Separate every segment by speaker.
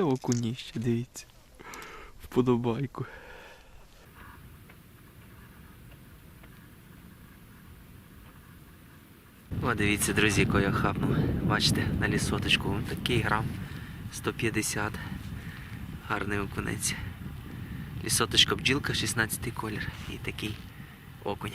Speaker 1: Оце окуніще, дивіться. Вподобайку. О, дивіться, друзі, яку я хапнув. Бачите, на лісоточку вон такий грам 150. Гарний окунець. Лісоточка бджілка, 16 колір. І такий окунь.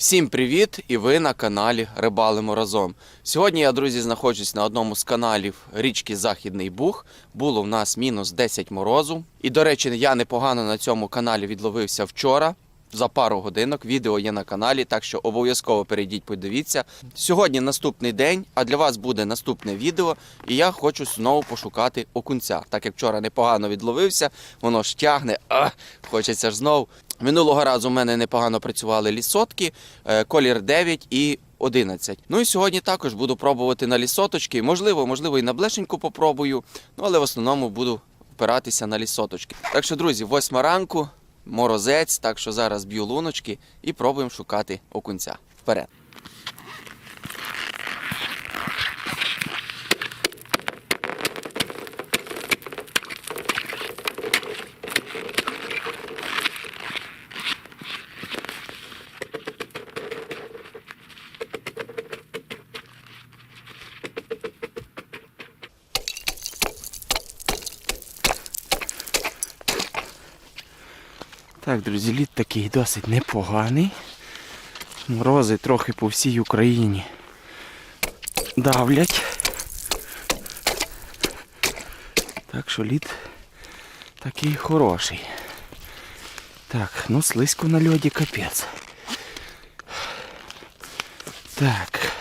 Speaker 2: Всім привіт! І ви на каналі Рибалимо разом. Сьогодні я, друзі, знаходжусь на одному з каналів річки Західний Буг. Було в нас мінус 10 морозу. І, до речі, я непогано на цьому каналі відловився вчора. За пару годинок відео є на каналі, так що обов'язково перейдіть, подивіться. Сьогодні наступний день, а для вас буде наступне відео, і я хочу знову пошукати окунця. Так як вчора непогано відловився, воно ж тягне, а, хочеться ж знов. Минулого разу в мене непогано працювали лісотки, е, колір 9 і 11. Ну і сьогодні також буду пробувати на лісоточки. Можливо, можливо, і на блешеньку попробую, ну але в основному буду впиратися на лісоточки. Так що, друзі, восьма ранку, морозець, так що зараз б'ю луночки і пробуємо шукати окунця. Вперед!
Speaker 1: Так, друзі, лід такий досить непоганий. Морози трохи по всій Україні давлять. Так що лід такий хороший. Так, ну слизько на льоді капець. Так.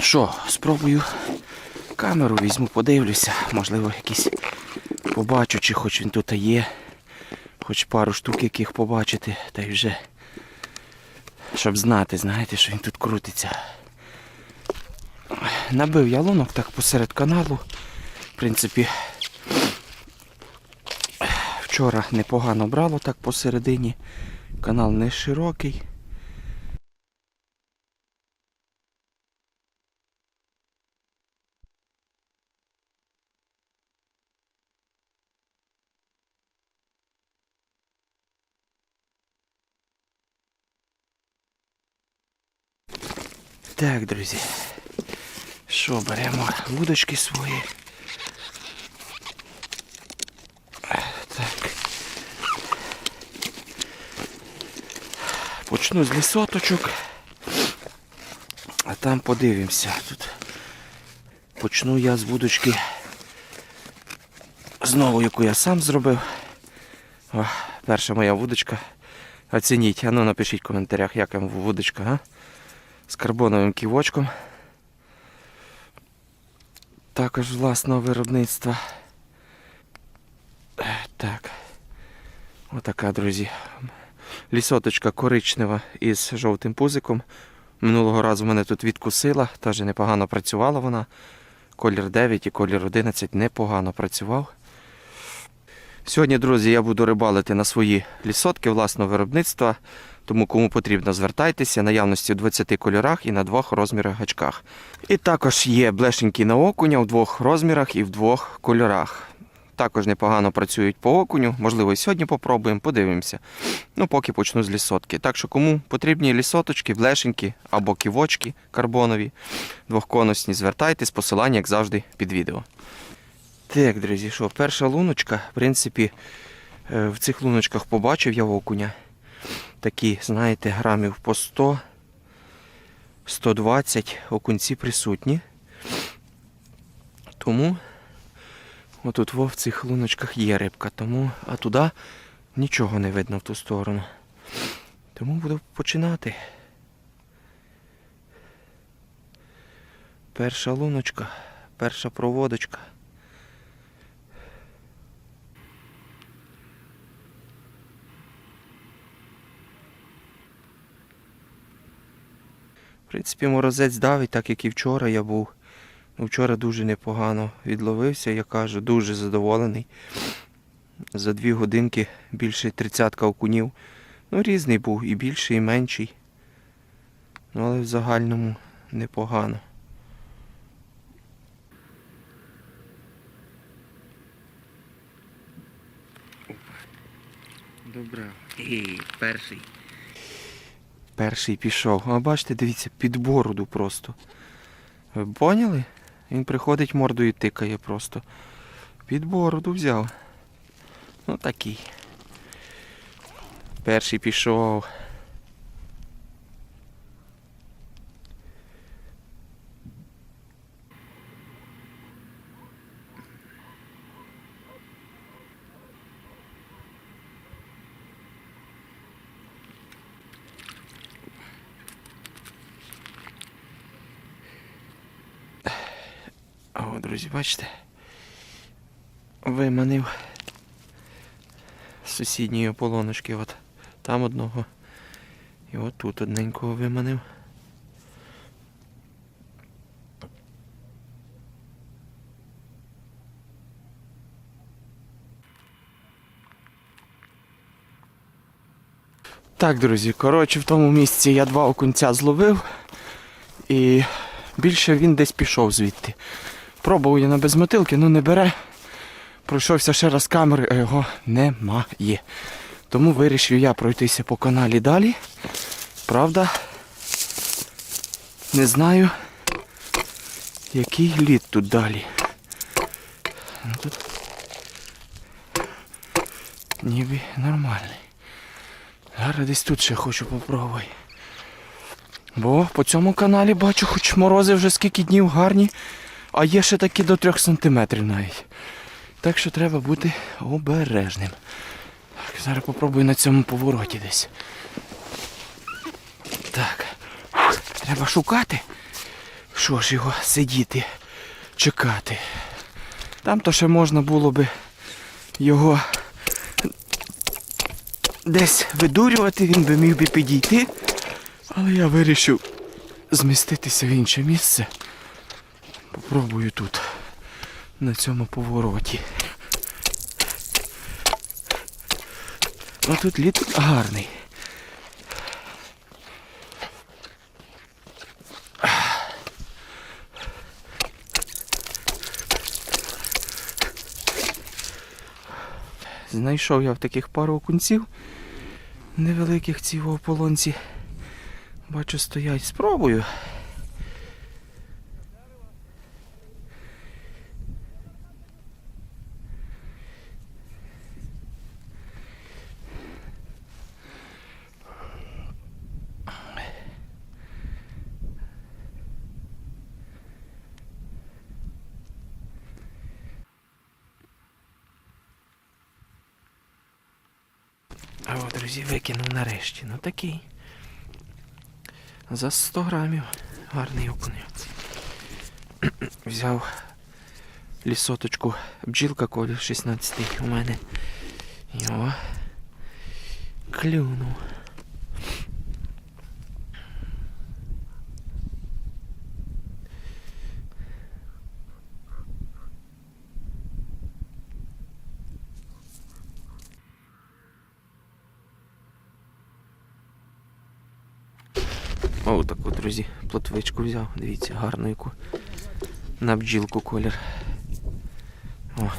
Speaker 1: Що, спробую камеру візьму, подивлюся. Можливо, якісь побачу, чи хоч він тут є. Хоч пару штук яких побачити, та й вже. Щоб знати, знаєте, що він тут крутиться. Набив я лунок так посеред каналу. В принципі, вчора непогано брало так посередині. Канал не широкий. Так, друзі. Що, беремо вудочки свої. Так. Почну з лісоточок. А там подивимося. Тут почну я з вудочки. Знову, яку я сам зробив. О, перша моя вудочка. Оцініть, а ну напишіть в коментарях, як вам вудочка, а? З карбоновим ківочком. Також власного виробництва. Так. Отака, друзі. Лісоточка коричнева із жовтим пузиком. Минулого разу мене тут відкусила, теж непогано працювала вона. Колір 9 і колір 11 непогано працював. Сьогодні, друзі, я буду рибалити на свої лісотки власного виробництва. Тому кому потрібно, звертайтеся наявності в 20 кольорах і на двох розмірах гачках. І також є блешенькі на окуня в двох розмірах і в двох кольорах. Також непогано працюють по окуню, можливо, і сьогодні попробуємо, подивимося. Ну, поки почну з лісотки. Так що, кому потрібні лісоточки, блешенькі або ківочки карбонові, двохконусні, звертайтесь, посилання, як завжди, під відео. Так, друзі, що, перша луночка, в принципі, е, в цих луночках побачив я окуня такі, знаєте, грамів по 100, 120 окунці присутні. Тому отут в цих луночках є рибка, тому, а туди нічого не видно в ту сторону. Тому буду починати. Перша луночка, перша проводочка. В принципі, морозець давить, так як і вчора я був. Ну, вчора дуже непогано відловився, я кажу, дуже задоволений. За дві годинки більше тридцятка окунів. Ну, різний був, і більший, і менший. Ну, Але в загальному непогано. Добре. І перший. Перший пішов. А бачите, дивіться, під бороду просто. Ви поняли? Він приходить мордою тикає просто. Під бороду взяв. Ну такий. Перший пішов. Бачите? Виманив з сусідньої ополоночки. От там одного. І от тут одненького виманив. Так, друзі, коротше, в тому місці я два окунця зловив. І більше він десь пішов звідти. Пробував я на безмотилки, ну не бере. Пройшовся ще раз камери, а його немає. Тому вирішив я пройтися по каналі далі. Правда, не знаю, який лід тут далі. Ну, тут ніби нормальний. Зараз десь тут ще хочу попробувати. Бо по цьому каналі бачу, хоч морози вже скільки днів гарні, а є ще такі до 3 сантиметрів навіть. Так що треба бути обережним. Так, зараз попробую на цьому повороті десь. Так. Треба шукати. Що ж його сидіти, чекати. Там то ще можна було би його десь видурювати, він би міг би підійти. Але я вирішив зміститися в інше місце. Попробую тут, на цьому повороті. Ну тут лід гарний. Знайшов я в таких пару окунців невеликих ці в ополонці. Бачу, стоять. Спробую. А от, друзі, викинув нарешті. Ну такий. За 100 грамів. Гарний окунь. Взяв лісоточку бджілка колір 16 у мене. Його Клюнув. О, таку, друзі, плотвичку взяв. Дивіться, гарну яку. На бджілку колір. О.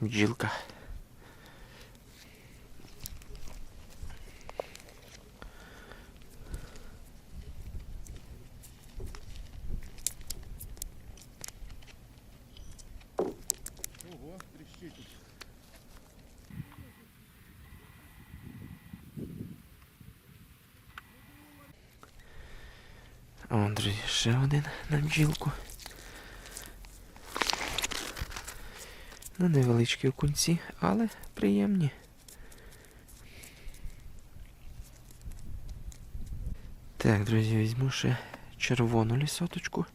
Speaker 1: бджілка. О, друзі, ще один на бджілку. Невеличкі окунці, але приємні. Так, друзі, візьму ще червону лісоточку.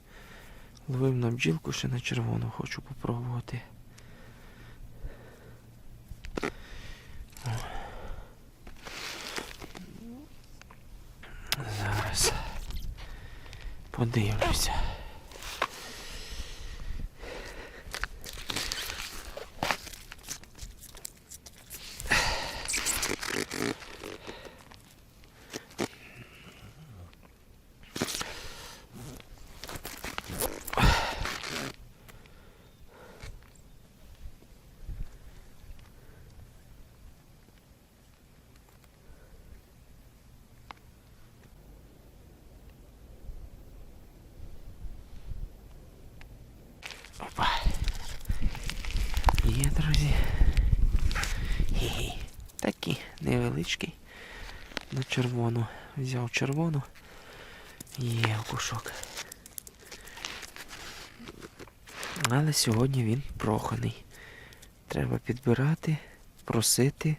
Speaker 1: Ловив на бджілку, ще на червону хочу попробувати. Зараз подивлюся. Є, друзі. Хі-хі. Такий невеличкий. На червону. Взяв червону. Є окушок. Але сьогодні він проханий. Треба підбирати, просити.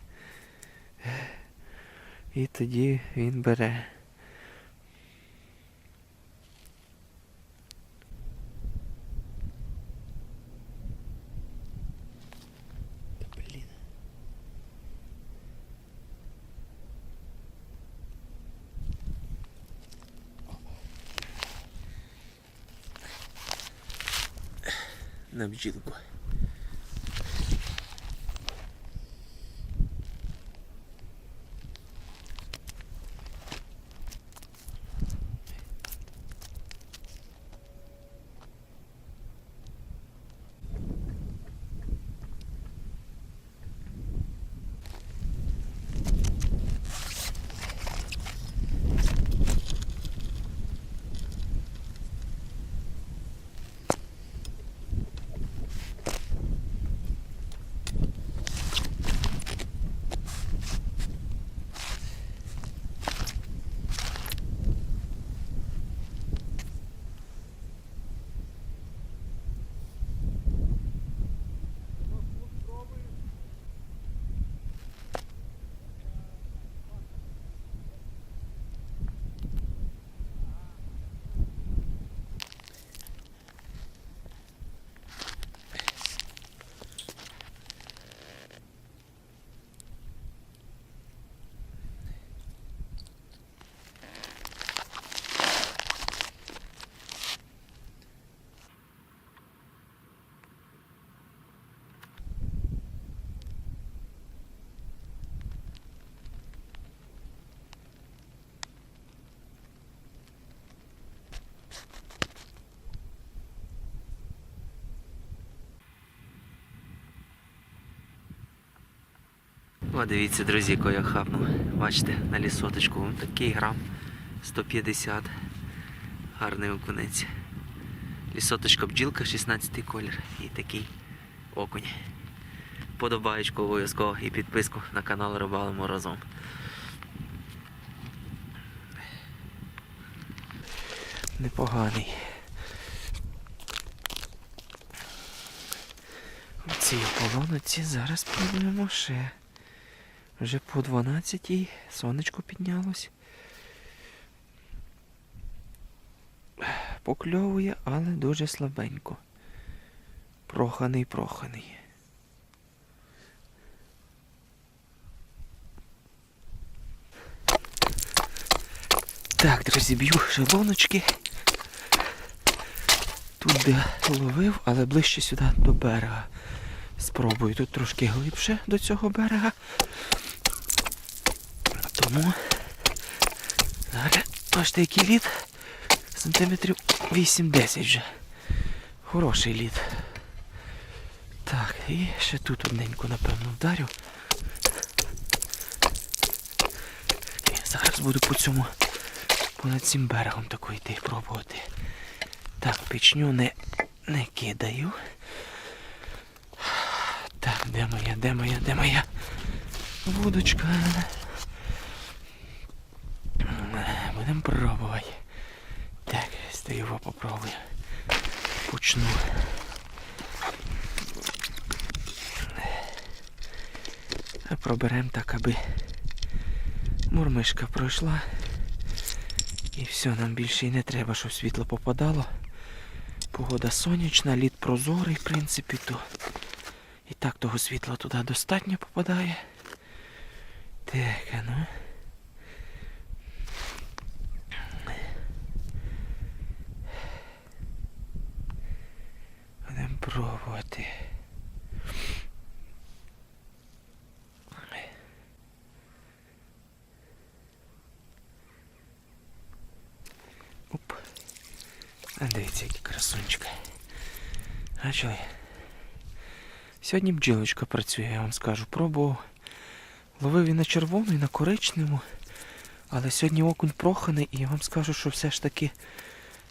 Speaker 1: І тоді він бере. Блін. На бджілку. О, дивіться, друзі, яку я хапнув. Бачите, на лісоточку Вон такий грам 150. Гарний окунець. Лісоточка бджілка, 16 колір. І такий окунь. Подобаєчку обов'язково і підписку на канал Рибалимо разом. Непоганий. В цій ополоноці зараз пробуємо ще. Вже по 12 сонечко піднялось. Покльовує, але дуже слабенько. Проханий, проханий. Так, друзі, б'ю шелоночки. Тут де ловив, але ближче сюди до берега. Спробую тут трошки глибше до цього берега. Тому бачите, який лід. Сантиметрів 8-10 вже. Хороший лід. Так, І ще тут одненько, напевно, вдарю. І зараз буду по цьому понад цим берегом тако йти пробувати. Так, пічню не, не кидаю. Так, де моя, де моя, де моя вудочка? Будемо пробувати. Так, стою його попробую. Почну. Проберемо так, аби мурмишка пройшла. І все, нам більше і не треба, щоб світло попадало. Погода сонячна, лід прозорий, в принципі, то і так того світла туди достатньо попадає. Так, а ну. Будемо пробувати. Оп. Дивіться, які красунчики. Бачили? Сьогодні бджілочка працює, я вам скажу. Пробував. Ловив і на червону, і на коричневу. Але сьогодні окунь проханий, і я вам скажу, що все ж таки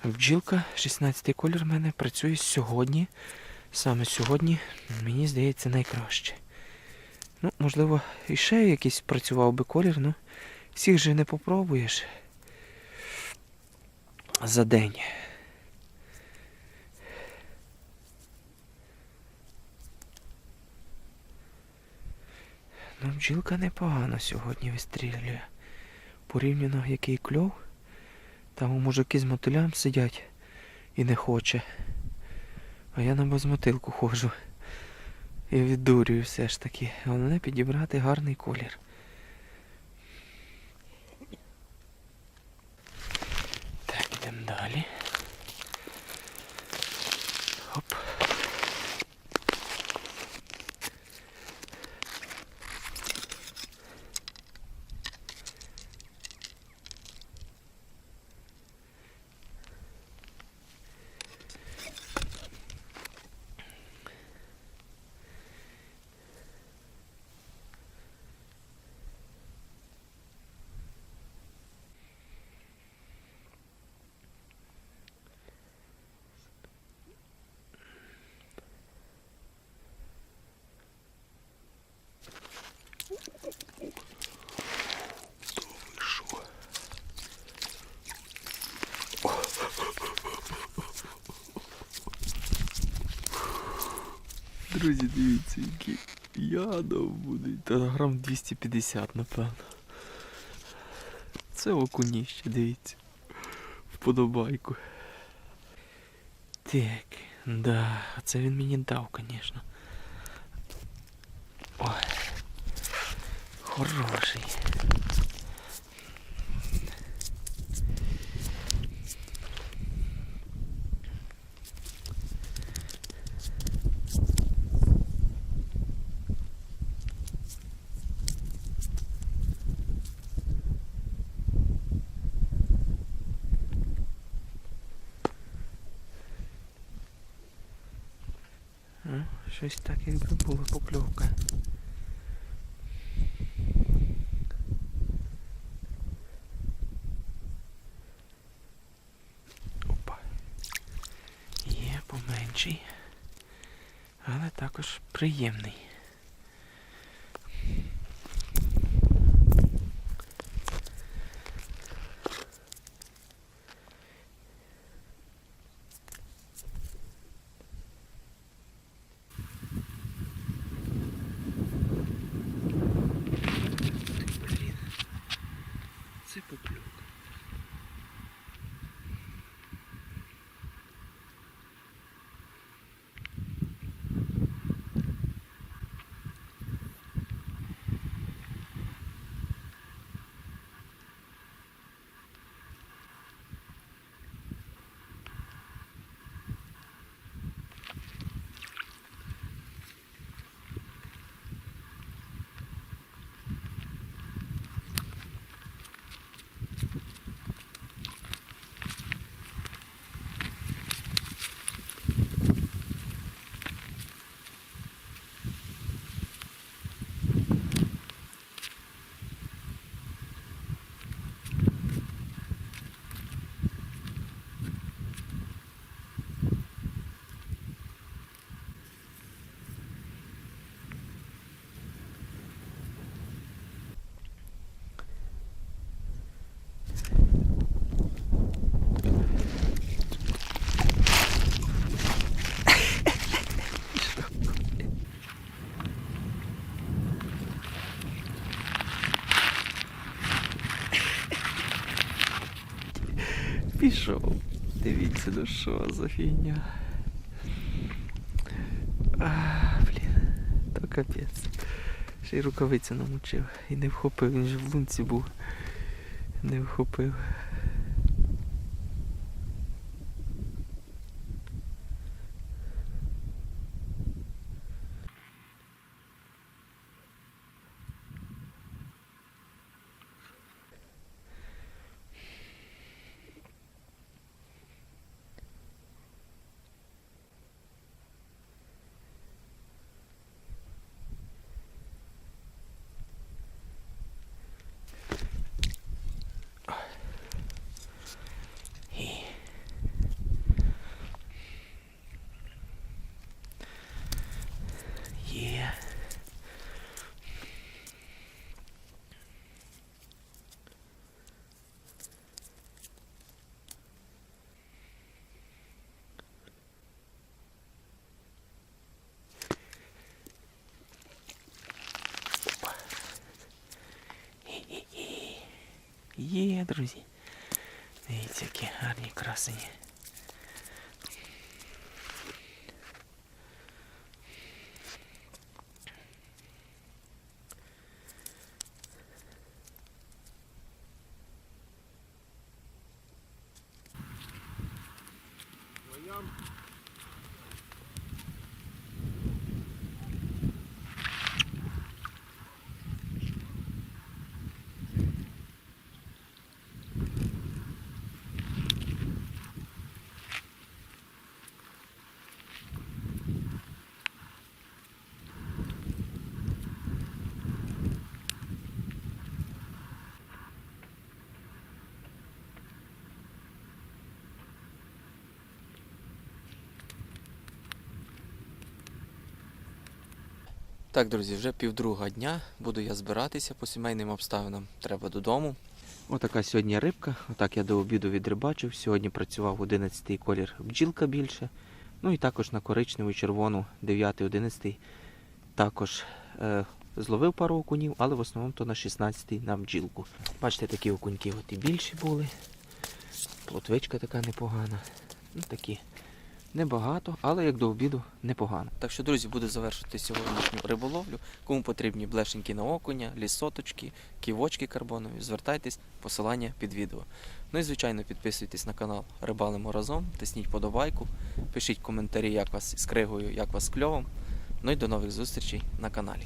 Speaker 1: бджілка, 16-й колір в мене, працює сьогодні. Саме сьогодні, мені здається, найкраще. Ну, можливо, і ще якийсь працював би колір, ну всіх же не попробуєш за день. Ну, бджілка непогано сьогодні вистрілює. Порівняно який кльов. Там у мужики з мотилям сидять і не хоче. А я на безмотилку ходжу. І віддурюю все ж таки. Головне підібрати гарний колір. Так, йдемо далі. Друзі, дивіться, які ядов буде. Та грам 250, напевно. Це окуніще, дивіться. Вподобайку. Так, да, це він мені дав, звісно. Ой. Хороший. Ну, щось так якби була покльовка. Опа. Є поменший. Але також приємний. Блін. Це покльовка. Пішов. Дивіться, ну що за фігня. А, блін, то капець. Ще й рукавицю намочив і не вхопив, він же в лунці був. Не вхопив. Є. Є, друзі. Дивіться, які гарні красені.
Speaker 2: Так, друзі, вже півдруга дня. Буду я збиратися по сімейним обставинам. Треба додому.
Speaker 1: Отака сьогодні рибка. Отак я до обіду відрибачив. Сьогодні працював 11-й колір бджілка більше. Ну і також на коричневу червону 9-11 також е, зловив пару окунів, але в основному то на 16-й на бджілку. Бачите, такі окуньки от і більші були. Плотвичка така непогана. Ну такі. Небагато, але як до обіду непогано.
Speaker 2: Так що, друзі, буду завершити сьогоднішню риболовлю. Кому потрібні блешеньки на окуня, лісоточки, ківочки карбонові, звертайтесь, посилання під відео. Ну і звичайно підписуйтесь на канал Рибалимо разом, тисніть подобайку, пишіть коментарі, як вас з кригою, як вас з кльовом. Ну і до нових зустрічей на каналі.